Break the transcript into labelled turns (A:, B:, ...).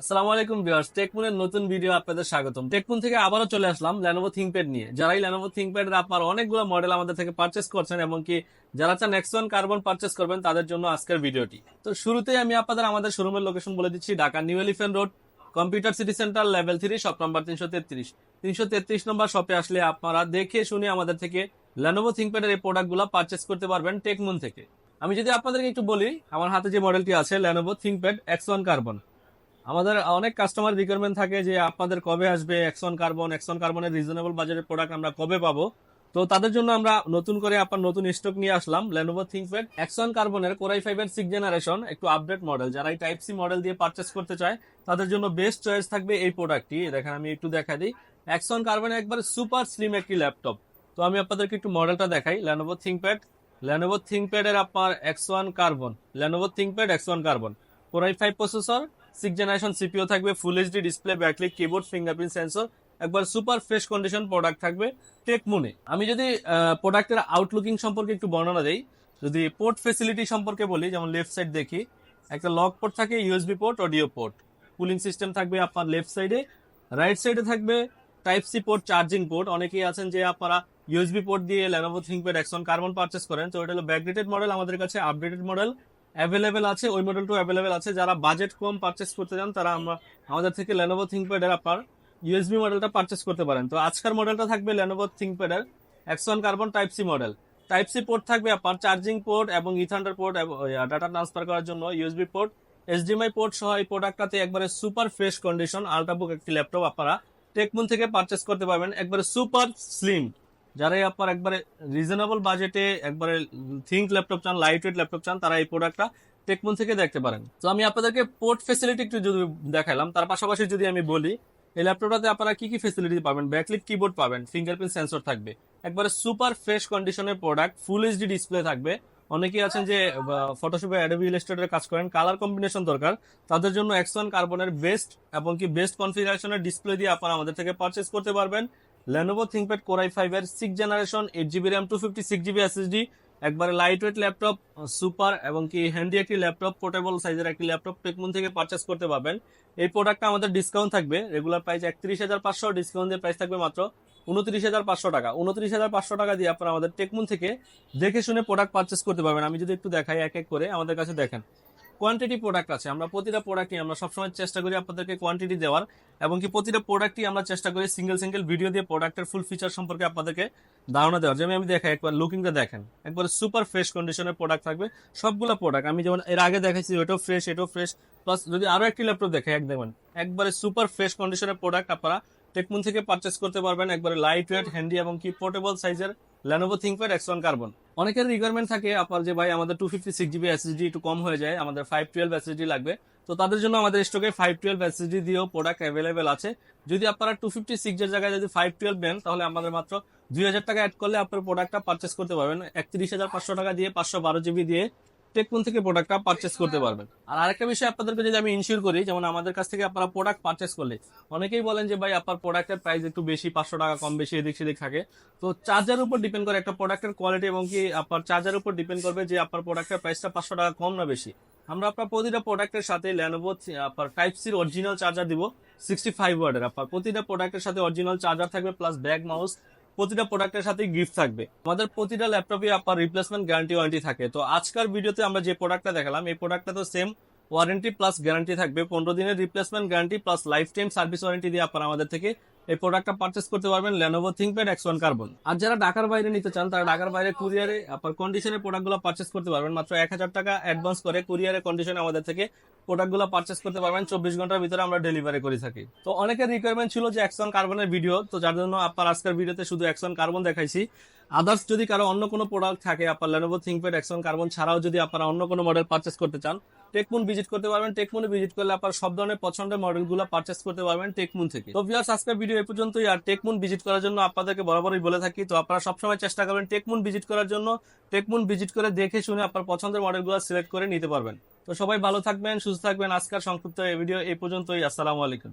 A: আসসালামু আলাইকুম ভিউয়ার্স, টেকমুনের নতুন ভিডিও আপনাদের স্বাগতম। টেকমুন থেকে আবারও চলে আসলাম ল্যানোভো থিংকপ্যাড নিয়ে। যারাই ল্যানোভো থিংকপ্যাড আপনার অনেকগুলো মডেল আমাদের থেকে পারচেস করছেন এবং কি যারা চান নেক্সট ওয়ান কার্বন পারচেস করবেন, তাদের জন্য আজকের ভিডিওটি। তো শুরুতেই আমি আপনাদের আমাদের শোরুমের লোকেশন বলে দিচ্ছি Dhaka new elephant road computer city centre level three shop number তিনশো তেত্রিশ। তিনশো তেত্রিশ নম্বর শপে আসলে আপনারা দেখে শুনে আমাদের থেকে ল্যানোভো থিংকপ্যাডের এই প্রোডাক্টগুলো পারচেস করতে পারবেন টেকমুন থেকে। আমি যদি আপনাদেরকে একটু বলি, আমার হাতে যে মডেলটি আছে Lenovo ThinkPad X one carbon আমাদের অনেক কাস্টমার রিকোয়ারমেন্ট থাকে যে আপনাদের কবে আসবে X one carbon X one কার্বনের রিজনেবল বাজারের প্রোডাক্ট আমরা কবে পাবো। তো তাদের জন্য আমরা নতুন করে আপনার নতুন স্টক নিয়ে আসলাম লেনোভো থিংকপ্যাড এক্সন কার্বনের কোরাই ফাইভ এর সিক্স জেনারেশন একটু আপডেট মডেল যারা এই টাইপ সি মডেল দিয়ে পারচেস করতে চায়, তাদের জন্য বেস্ট চয়েস থাকবে এই প্রোডাক্টটি দেখেন আমি একটু দেখা দিই। এক্সন কার্বনের একবার সুপার স্লিম একটি ল্যাপটপ তো আমি আপনাদেরকে একটু মডেলটা দেখাই লেনোভো থিংকপ্যাড লেনোভো থিংকপ্যাড এর আপনার X carbon Lenovo ThinkPad X carbon core i five processor six generation CPU থাকবে full HD display backlit keyboard fingerprint sensor একবার সুপার ফ্রেশ কন্ডিশন প্রোডাক্ট থাকবে টেক টেকমুনে আমি যদি প্রোডাক্টের আউটলুকিং সম্পর্কে একটু বর্ণনা দেই, যদি পোর্ট ফেসিলিটি সম্পর্কে বলি, যেমন লেফট সাইড দেখি, একটা লক পোর্ট থাকে USB port audio port cooling system থাকবে আপনার লেফট সাইডে রাইট সাইডে থাকবে type C port charging port অনেকেই আছেন যে আপনারা ইউএসবি পোর্ট দিয়ে Lenovo ThinkPad X one carbon purchase করেন, তো এটা হলো ব্যাকডেটেড মডেল আমাদের কাছে আপডেটেড মডেল অ্যাভেলেবেল আছে, ওই মডেলটাও অ্যাভেলেবেল আছে। যারা বাজেট কম পারচেস করতে চান, তারা আমরা, আমাদের থেকে লেনোভো থিংকপ্যাড এর আপনার ইউএসবি মডেলটা পারচেস করতে পারেন। তো আজকের মডেলটা থাকবে লেনোভো থিংকপ্যাড এর X one carbon type C model type C port থাকবে আপনার চার্জিং পোর্ট এবং ইথান্ডার পোর্ট ডাটা ট্রান্সফার করার জন্য ইউএসবি পোর্ট এইচডিএমআই পোর্ট সহ এই প্রোডাক্টটাতে একবারে সুপার ফ্রেশ কন্ডিশন আলট্রাবুক একটি ল্যাপটপ আপনারা টেকমুন থেকে পারচেস করতে পারবেন। একবারে সুপার স্লিম যারাই আপনার একবারে রিজনেবল বাজেটে একবারে থিঙ্ক ল্যাপটপ চান লাইট ওয়েট ল্যাপটপ চান, তারা এই প্রোডাক্টটা টেকমুন থেকে দেখতে পারেন। তো আমি আপনাদেরকে পোর্ট ফেসিলিটি একটু যদি দেখালাম, তার পাশাপাশি যদি আমি বলি, এই ল্যাপটপটাতে আপনারা কি কি ফেসিলিটি পাবেন? ব্যাকলিট কিবোর্ড পাবেন ফিঙ্গারপ্রিন্ট সেন্সর থাকবে, একবারে সুপার ফ্রেশ কন্ডিশনের প্রোডাক্ট ফুল এইচডি ডিসপ্লে থাকবে। অনেকেই আছেন যে ফটোশপে অ্যাডোবি ইলাস্ট্রেটরে কাজ করেন কালার কম্বিনেশন দরকার। তাদের জন্য এক্সন কার্বনের বেস্ট এবং কি বেস্ট কনফিগারেশনের ডিসপ্লে দিয়ে আপনারা আমাদের থেকে পারচেস করতে পারবেন। Lenovo ThinkPad core i five এর six generation eight GB RAM two fifty six GB SSD একবারে লাইট ওয়েট ল্যাপটপ সুপার এবং কি হ্যান্ডি একটি ল্যাপটপ পোর্টেবল সাইজের একটি ল্যাপটপ টেকমুন থেকে পারচেস করতে পারবেন। এই প্রোডাক্টটা আমাদের ডিসকাউন্ট থাকবে রেগুলার প্রাইস একত্রিশ হাজার পাঁচশো ডিসকাউন্ট দিয়ে প্রাইস থাকবে মাত্র উনত্রিশ হাজার পাঁচশো টাকা। উনত্রিশ হাজার পাঁচশো টাকা দিয়ে আপনারা আমাদের টেকমুন থেকে দেখে শুনে প্রোডাক্ট পারচেস করতে পারবেন। আমি যদি একটু দেখাই এক এক করে, আমাদের কাছে দেখেন। কোয়ান্টিটি প্রোডাক্ট আছে। আমরা প্রতিটা প্রোডাক্টই আমরা সবসময় চেষ্টা করি আপনাদেরকে কোয়ান্টিটি দেওয়ার এবং কি প্রতিটা প্রোডাক্টই আমরা চেষ্টা করি সিঙ্গেল সিঙ্গেল ভিডিও দিয়ে প্রোডাক্টের ফুল ফিচার সম্পর্কে আপনাদেরকে ধারণা দেওয়ার। যেমন আমি দেখাই, একবার লুকিংটা দেখেন। একবার সুপার ফ্রেশ কন্ডিশনের প্রোডাক্ট থাকবে। সবগুলো প্রোডাক্ট আমি যেমন এর আগে দেখাইছি এটাও ফ্রেশ এটাও ফ্রেশ প্লাস যদি আরও একটি ল্যাপটপ দেখে, এক দেখবেন, একবারে সুপার ফ্রেশ কন্ডিশনের প্রোডাক্ট আপনারা টেকমুন থেকে পারচেস করতে পারবেন। একবারে লাইট ওয়েট হ্যান্ডি এবং কি পোর্টেবল সাইজের Lenovo ThinkPad X one carbon অনেকের রিকোয়ারমেন্ট থাকে আপনার যে, ভাই, আমাদের two fifty six GB SSD একটু কম হয়ে যায়, আমাদের ফাইভ টুয়েলভ এসএসডি লাগবে। তো তাদের জন্য আমাদের স্টকে ফাইভ টুয়েলভ এসএসডি দিয়েও প্রোডাক্ট অ্যাভেলেবেল আছে। যদি আপনারা টু ফিফটি সিক্স এর জায়গায় যদি ফাইভ টুয়েলভ নেন, তাহলে আমাদের মাত্র দুই হাজার টাকা অ্যাড করলে আপনার প্রোডাক্টটা পারচেস করতে পারবেন। একত্রিশ হাজার পাঁচশো টাকা দিয়ে পাঁচশো বারো জিবি দিয়ে টেকপুন থেকে প্রোডাক্টটা পারচেস করতে পারবেন। আর আরেকটা বিষয় আপনাদেরকে যদি আমি ইনশিওর করি যেমন আমাদের কাছ থেকে আপনারা প্রোডাক্ট পারচেস করলে অনেকেই বলেন যে ভাই আপনার প্রোডাক্টের প্রাইস একটু বেশি পাঁচশো টাকা কম বেশি এদিক সেদিক থাকে। তো চার্জার উপর ডিপেন্ড করে একটা প্রোডাক্টের কোয়ালিটি এবং কি আপনার চার্জার উপর ডিপেন্ড করবে যে আপনার প্রোডাক্টের প্রাইসটা পাঁচশো টাকা কম না বেশি। আমরা আপনার প্রতিটা প্রোডাক্টের সাথে ল্যানোভো আপনার টাইপ সির অরিজিনাল চার্জার দিব সিক্সটি ফাইভ ওয়ার্ডের আপনার প্রতিটা প্রোডাক্টের সাথে অরিজিনাল চার্জার থাকবে প্লাস ব্যাগ মাউস প্রতিটা প্রোডাক্টের সাথে গিফট থাকবে। আমাদের প্রতিটা ল্যাপটপে আপনার রিপ্লেসমেন্ট গ্যারান্টি ওয়ারেন্টি থাকে। তো আজকের ভিডিওতে আমরা যে প্রোডাক্টটা দেখালাম, এই প্রোডাক্টটা তো সেম ওয়ারেন্টি প্লাস গ্যারান্টি থাকবে। পনেরো দিনের replacement guarantee plus life time service warranty দিয়ে আপনারা আমাদের থেকে এই প্রোডাক্টটা পারচেস করতে পারবেন Lenovo ThinkPad X one carbon আর যারা ঢাকার বাইরে নিতে চান, তারা ঢাকার বাইরে কুরিয়ারে আপনার কন্ডিশনের প্রোডাক্টগুলো পারচেস করতে পারবেন। মাত্র এক হাজার টাকা অ্যাডভান্স করে কুরিয়ারে কন্ডিশনে আমাদের থেকে প্রোডাক্টগুলো পারচেস করতে পারবেন। চব্বিশ ঘণ্টার ভিতরে আমরা ডেলিভারি করে থাকি। তো অনেকের রিকোয়ারমেন্ট ছিল যে এক্সন কার্বনের ভিডিও তো যার জন্য আপনার আজকের ভিডিওতে শুধু এক্সন কার্বন দেখাইছি। আদার্স যদি কারও অন্য কোনো প্রোডাক্ট থাকে, আপনার লেনোভো থিংকপ্যাড এক্সন কার্বন ছাড়াও যদি আপনারা অন্য কোনো মডেল পারচেস করতে চান টেকমুন ভিজিট করতে পারবেন। টেকমুনে ভিজিট করলে আপনার সব ধরনের পছন্দের মডেলগুলো পারচেস করতে পারবেন টেকমুন থেকে। তো ভিউয়ার্স আজকের ভিডিও এই পর্যন্তই। আর টেকমুন ভিজিট করার জন্য আপনাদেরকে বরাবরই বলে থাকি, তো আপনারা সবসময় চেষ্টা করবেন টেকমুন ভিজিট করার জন্য। টেকমুন ভিজিট করে দেখে শুনে আপনার পছন্দের মডেলগুলো সিলেক্ট করে নিতে পারবেন। তো সবাই ভালো থাকবেন সুস্থ থাকবেন। আজকের সংক্ষিপ্ত এই ভিডিও এই পর্যন্তই। আসসালামু আলাইকুম।